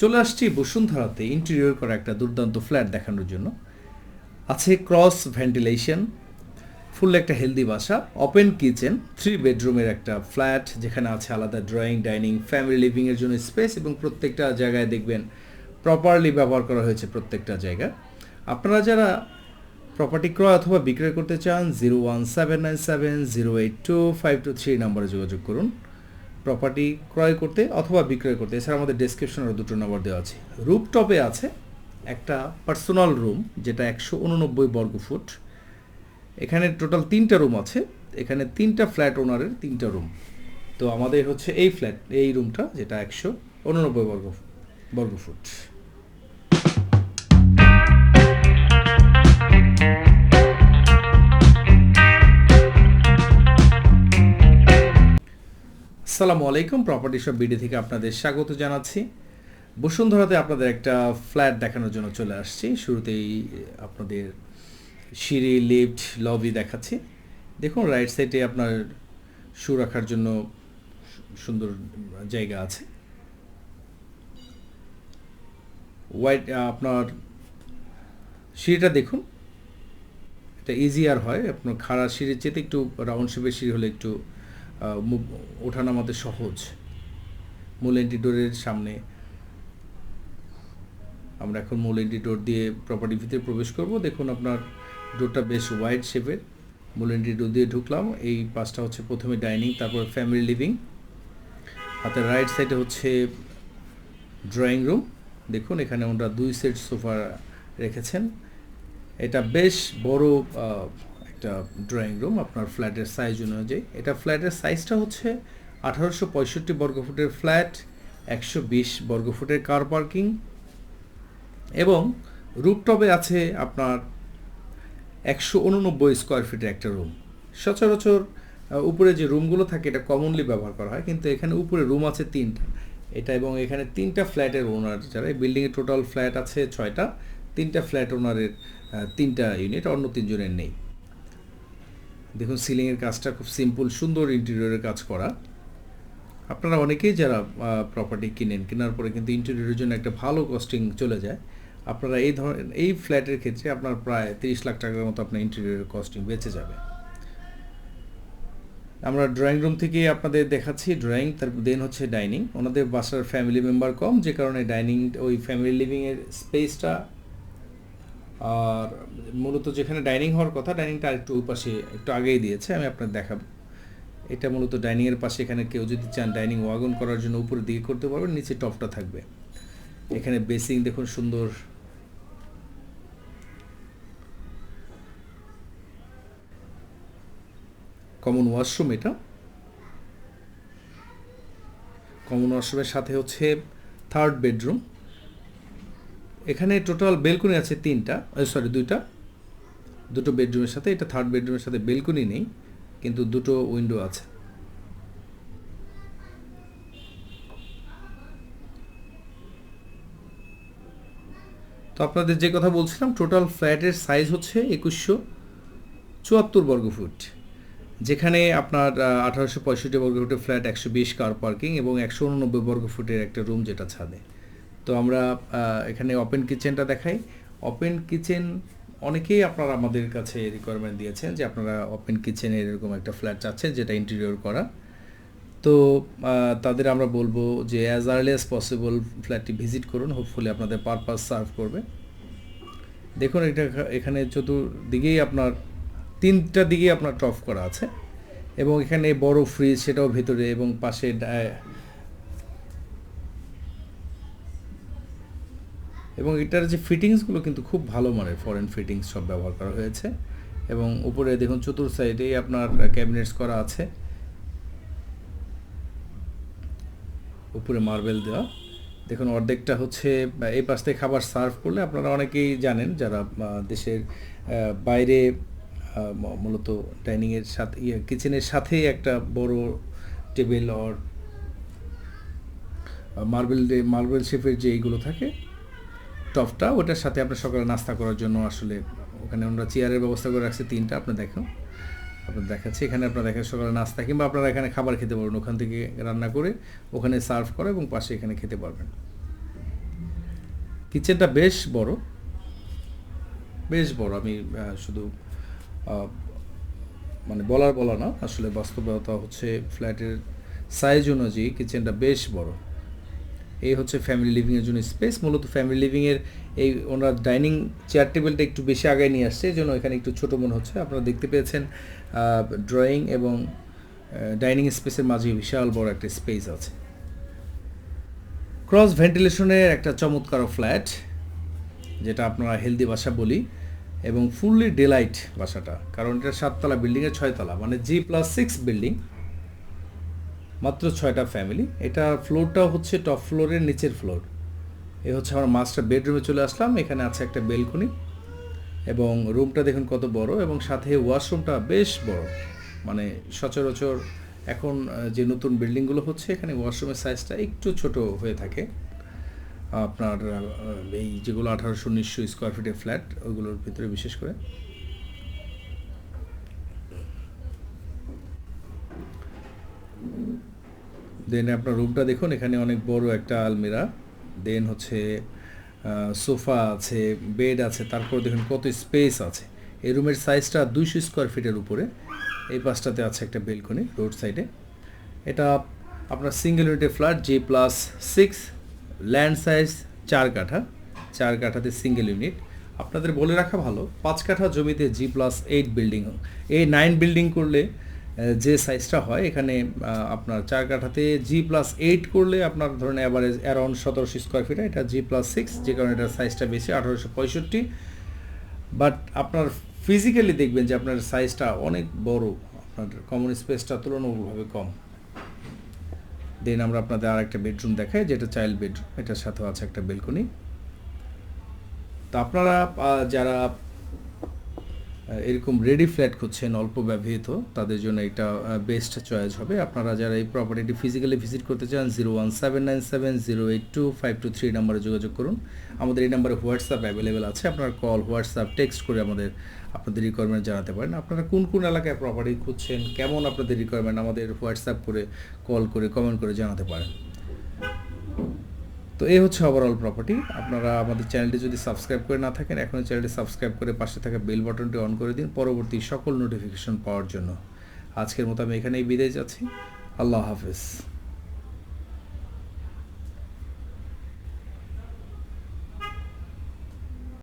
চলে আসছি বসুন্ধরাতে ইন্টেরিয়র করা একটা দুর্দান্ত ফ্ল্যাট দেখানোর জন্য। আছে ক্রস ভেন্টিলেশন ফুল একটা হেলদি বাসা ওপেন কিচেন থ্রি বেডরুমের একটা ফ্ল্যাট যেখানে আছে আলাদা ড্রয়িং ডাইনিং ফ্যামিলি লিভিংয়ের জন্য স্পেস এবং প্রত্যেকটা জায়গায় দেখবেন প্রপারলি ব্যবহার করা হয়েছে প্রত্যেকটা জায়গা। আপনারা যারা প্রপার্টি ক্রয় অথবা বিক্রয় করতে চান zero one seven nine seven zero eight two five two three নম্বরে যোগাযোগ করুন। প্রপার্টি ক্রয় করতে অথবা বিক্রয় করতে, এছাড়া আমাদের ডেসক্রিপশনের দুটো নম্বর দেওয়া আছে। রুপটপে আছে একটা পার্সোনাল রুম যেটা একশো উননব্বই বর্গ ফুট। এখানে টোটাল তিনটা রুম আছে। এখানে তিনটা ফ্ল্যাট ওনারের তিনটা রুম তো আমাদের হচ্ছে এই ফ্ল্যাট এই রুমটা যেটা একশো উননব্বই বর্গ বর্গ আসসালামু আলাইকুম প্রপার্টি সব বিডি থেকে আপনাদের স্বাগত জানাচ্ছি। বসুন্ধরাতে আপনাদের একটা ফ্ল্যাট দেখানোর জন্য চলে আসছি। শুরুতেই আপনাদের সিঁড়ি লিফট লবি দেখাচ্ছি। দেখুন রাইট সাইডে আপনার শু রাখার জন্য সুন্দর জায়গা আছে। হোয়াইট আপনার সিঁড়িটা দেখুন। এটা ইজিয়ার হয়। আপনার খাড়া সিঁড়ির চেয়ে একটু রাউন্ড শেপের সিঁড়ি হলে একটু ওঠানামাতে সহজ। মূল এন্ট্রি ডোরের সামনে আমরা এখন মূল এন্ট্রি ডোর দিয়ে প্রপার্টির ভিতরে প্রবেশ করব। দেখুন আপনার ডোরটা বেশ ওয়াইড শেপের মূল এন্ট্রি ডোর দিয়ে ঢুকলাম। এই পাঁচটা হচ্ছে প্রথমে ডাইনিং তারপর ফ্যামিলি লিভিং হাতের রাইট সাইডে হচ্ছে ড্রয়িং রুম দেখুন, এখানে ওনারা দুই সেট সোফা রেখেছেন। এটা বেশ বড় একটা ড্রয়িং রুম আপনার ফ্ল্যাটের সাইজ অনুযায়ী। এটা ফ্ল্যাটের সাইজটা হচ্ছে আঠারোশো পঁয়ষট্টি বর্গফুটের ফ্ল্যাট একশো বিশ বর্গফুটের কার পার্কিং এবং রুপটপে আছে আপনার একশো উননব্বই স্কোয়ার ফিটের একটা রুম সচরাচর উপরে যে রুমগুলো থাকে, এটা কমনলি ব্যবহার করা হয়, কিন্তু এখানে উপরে রুম আছে তিনটা। এটা এবং এখানে তিনটা ফ্ল্যাটের ওনার যারা এই বিল্ডিংয়ে টোটাল ফ্ল্যাট আছে ছয়টা, তিনটা ফ্ল্যাট ওনারের তিনটা ইউনিট অন্য তিনজনের নেই। দেখুন, সিলিংয়ের কাজটা খুব সিম্পল, সুন্দর ইন্টেরিয়রের কাজ করা। আপনারা অনেকেই যারা প্রপার্টি কিনেন, কেনার পরে কিন্তু ইন্টেরিয়রের জন্য একটা ভালো কস্টিং চলে যায়। আপনারা এই ধরনের এই ফ্ল্যাটের ক্ষেত্রে আপনার প্রায় তিরিশ লাখ টাকার মতো আপনার ইন্টেরিয়রের কস্টিং বেঁচে যাবে। আমরা ড্রয়িং রুম থেকে আপনাদের দেখাচ্ছি ড্রয়িং তার দেন হচ্ছে ডাইনিং ওনাদের বাসার ফ্যামিলি মেম্বার কম, যে কারণে ডাইনিং ওই ফ্যামিলি লিভিংয়ের স্পেসটা আর মূলত যেখানে ডাইনিং হওয়ার কথা, ডাইনিংটা আরেকটু ওই পাশে একটু আগেই দিয়েছে, আমি আপনার দেখাবো। এটা মূলত ডাইনিংয়ের পাশে, এখানে কেউ যদি চান ডাইনিং ওয়াগন করার জন্য উপরের দিকে করতে পারবেন, নিচে টপটা থাকবে। এখানে বেসিং দেখুন সুন্দর। কমন ওয়াশরুম এটা। কমন ওয়াশরুমের সাথে হচ্ছে থার্ড বেডরুম এখানে টোটাল বেলকনি আছে তিনটা সরি দুইটা। দুটো বেডরুমের সাথে, এটা থার্ড বেডরুমের সাথে বেলকনি নেই, কিন্তু দুটো উইন্ডো আছে। তো আপনাদের যে কথা বলছিলাম টোটাল ফ্ল্যাটের সাইজ হচ্ছে একুশশো চুয়াত্তর বর্গফুট যেখানে আপনার আঠারোশো পঁয়ষট্টি বর্গফুটের ফ্ল্যাট একশো বিশ কার পার্কিং এবং একশো উননব্বই বর্গফুটের একটা রুম যেটা ছাদে। তো আমরা এখানে ওপেন কিচেনটা দেখাই। ওপেন কিচেন অনেকেই আপনারা আমাদের কাছে রিকোয়ারমেন্ট দিয়েছেন যে আপনারা ওপেন কিচেনে এরকম একটা ফ্ল্যাট চাচ্ছেন যেটা ইন্টেরিয়র করা। তো তাদের আমরা বলব যে অ্যাজ আর্লি অ্যাজ পসিবল ফ্ল্যাটটি ভিজিট করুন হোপফুলি আপনাদের পারপাস সার্ভ করবে। দেখুন, এটা এখানে চতুর্দিকেই আপনার, তিনটা দিকেই আপনার টফ করা আছে। এবং এখানে বড় ফ্রিজ সেটাও ভেতরে এবং পাশে এবং এটার যে ফিটিংসগুলো কিন্তু খুব ভালো মানের ফরেন ফিটিংস সব ব্যবহার করা হয়েছে। এবং উপরে দেখুন চতুর সাইডেই আপনার ক্যাবিনেটস করা আছে। উপরে মার্বেল দেওয়া। দেখুন অর্ধেকটা হচ্ছে এই পাশ থেকে খাবার সার্ভ করলে আপনারা অনেকেই জানেন যারা দেশের বাইরে মূলত ডাইনিংয়ের সাথে ইয়ে কিচেনের সাথেই একটা বড় টেবিল অর মার্বেল মার্বেল শেপের যে এইগুলো থাকে টপটা ওটার সাথে আপনার সকালে নাস্তা করার জন্য আসলে ওখানে আমরা চেয়ারের ব্যবস্থা করে রাখছি, তিনটা, আপনি দেখুন। আপনার দেখাচ্ছি, এখানে আপনার দেখেন সকালে নাস্তা, কিংবা আপনারা এখানে খাবার খেতে পারবেন, ওখান থেকে রান্না করে ওখানে সার্ভ করা এবং পাশে এখানে খেতে পারবেন। কিচেনটা বেশ বড়। বেশ বড়, আমি শুধু মানে বলার বলা না, আসলে বাস্তবতা হচ্ছে ফ্ল্যাটের সাইজ অনুযায়ী কিচেনটা বেশ বড়। এই হচ্ছে ফ্যামিলি লিভিংয়ের জন্য স্পেস মূলত ফ্যামিলি লিভিংয়ের এই ওনার ডাইনিং চেয়ার টেবিলটা একটু বেশি আগায় নিয়ে আসছে জন্য এখানে একটু ছোট মনে হচ্ছে। আপনারা দেখতে পেয়েছেন ড্রয়িং এবং ডাইনিং স্পেসের মাঝে বিশাল বড় একটা স্পেস আছে। ক্রস ভেন্টিলেশনের একটা চমৎকার ফ্ল্যাট যেটা আপনারা হেলদি বাসা বলি, এবং ফুললি ডেলাইট বাসাটা। কারণ এটা সাততলা বিল্ডিংয়ের ছয়তলা মানে জি প্লাস সিক্স বিল্ডিং মাত্র ছয়টা ফ্যামিলি এটা ফ্লোরটা হচ্ছে টপ ফ্লোরের নিচের ফ্লোর এ হচ্ছে আমার মাস্টার বেডরুমে চলে আসলাম। এখানে আছে একটা বেলকনি এবং রুমটা দেখুন কত বড় এবং সাথে ওয়াশরুমটা বেশ বড়। মানে সচরাচর এখন যে নতুন বিল্ডিংগুলো হচ্ছে, এখানে ওয়াশরুমের সাইজটা একটু ছোট হয়ে থাকে। আপনার এই যেগুলো আঠারোশো উনিশশো স্কোয়ার ফিটের ফ্ল্যাট ওইগুলোর ভিতরে বিশেষ করে। দেন আপনার রুমটা দেখুন, এখানে অনেক বড় একটা আলমিরা। দেন হচ্ছে সোফা আছে বেড আছে, তারপর দেখুন কত স্পেস আছে। এই রুমের সাইজটা দুইশো স্কোয়ার ফিটের উপরে। এই পাশটাতে আছে একটা বেলকনি রোড সাইডে এটা আপনার সিঙ্গেল ইউনিটের flat G plus six land size চার কাঠা। চার কাঠাতে সিঙ্গেল ইউনিট আপনাদের বলে রাখা ভালো, পাঁচ কাঠা জমিতে জি প্লাস এইট বিল্ডিং এই নাইন বিল্ডিং করলে যে সাইজটা হয়, এখানে আপনার চার কাঠাতে জি প্লাস এইট করলে আপনার ধরেন অ্যাভারেজ অ্যারাউন্ড সতেরোশো স্কোয়ার ফিট এটা জি প্লাস সিক্স যে কারণে এটার সাইজটা বেশি, আঠারোশো পঁয়ষট্টি। বাট আপনার ফিজিক্যালি দেখবেন যে আপনার সাইজটা অনেক বড়, আপনার কমন স্পেসটা তুলনামূলকভাবে কম। দেন আমরা আপনাদের আর একটা বেডরুম দেখাই, যেটা চাইল্ড বেডরুম এটার সাথেও আছে একটা বেলকনি তো আপনারা যারা এরকম রেডি ফ্ল্যাট খুঁজছেন অল্প ব্যবহৃত, তাদের জন্য এটা বেস্ট চয়েস হবে। আপনারা যারা এই প্রপার্টিটি ফিজিক্যালি ভিজিট করতে চান zero one seven nine seven zero eight two five two three নাম্বারে যোগাযোগ করুন। আমাদের এই নাম্বারে হোয়াটসঅ্যাপ অ্যাভেলেবেল আছে। আপনারা কল হোয়াটসঅ্যাপ টেক্সট করে আমাদের, আপনাদের রিকোয়ারমেন্ট জানাতে পারেন। আপনারা কোন কোন এলাকায় প্রপার্টি খুঁজছেন, কেমন আপনাদের রিকোয়ারমেন্ট আমাদের হোয়াটসঅ্যাপ করে কল করে কমেন্ট করে জানাতে পারেন। তো এই হচ্ছে ওভারঅল প্রপার্টি আপনারা আমাদের চ্যানেলটি যদি সাবস্ক্রাইব করে না থাকেন, এখনই চ্যানেলটি সাবস্ক্রাইব করে পাশে থাকা বেল বাটনটি অন করে দিন পরবর্তী সকল নোটিফিকেশন পাওয়ার জন্য। আজকের মতো আমি এখানেই বিদায় যাচ্ছি। আল্লাহ হাফেজ।